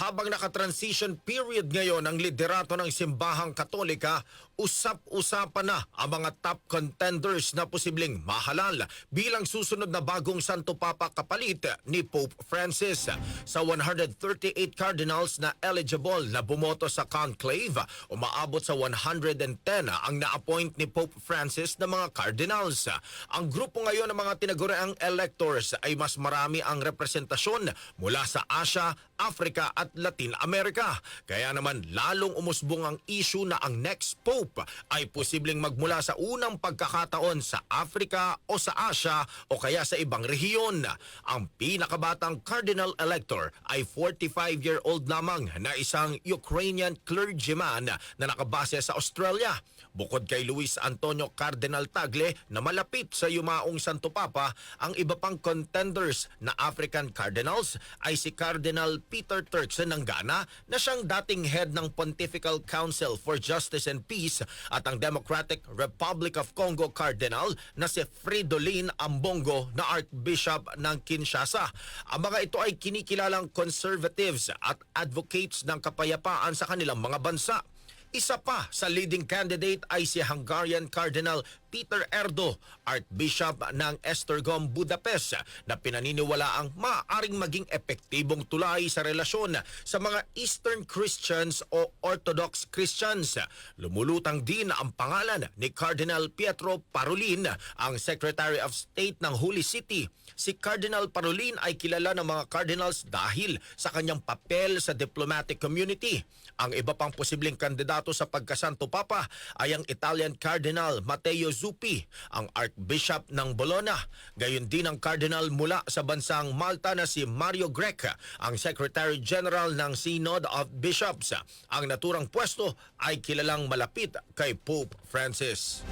habang naka-transition period ngayon ang liderato ng simbahang katolika, usap-usapan na ang mga top contenders na posibleng mahalal bilang susunod na bagong Santo Papa kapalit ni Pope Francis. Sa 138 cardinals na eligible na bumoto sa conclave, umaabot sa 110 ang na-appoint ni Pope Francis na mga cardinals. Ang grupo ngayon ng mga tinaguriang electors ay mas marami ang representasyon mula sa Asia, Africa at Latin America. Kaya naman lalong umusbong ang issue na ang next Pope ay posibleng magmula sa unang pagkakataon sa Africa o sa Asia o kaya sa ibang rehiyon. Ang pinakabatang cardinal elector ay 45-year-old lamang na isang Ukrainian clergyman na nakabase sa Australia. Bukod kay Luis Antonio Cardinal Tagle na malapit sa yumaong Santo Papa, ang iba pang contenders na African Cardinals ay si Cardinal Peter Turkson ng Ghana na siyang dating head ng Pontifical Council for Justice and Peace at ang Democratic Republic of Congo Cardinal na si Fridolin Ambongo na Archbishop ng Kinshasa. Ang mga ito ay kinikilalang conservatives at advocates ng kapayapaan sa kanilang mga bansa. Isa pa sa leading candidate ay si Hungarian Cardinal Peter Erdo, Archbishop ng Estergom, Budapest, na pinaniniwala ang maaaring maging epektibong tulay sa relasyon sa mga Eastern Christians o Orthodox Christians. Lumulutang din ang pangalan ni Cardinal Pietro Parolin, ang Secretary of State ng Holy City. Si Cardinal Parolin ay kilala ng mga cardinals dahil sa kanyang papel sa diplomatic community. Ang iba pang posibleng kandidato sa pagkasanto papa ay ang Italian Cardinal Matteo Zuppi, ang Archbishop ng Bologna. Gayon din ang Cardinal mula sa bansang Malta na si Mario Grech, ang Secretary General ng Synod of Bishops. Ang naturang pwesto ay kilalang malapit kay Pope Francis.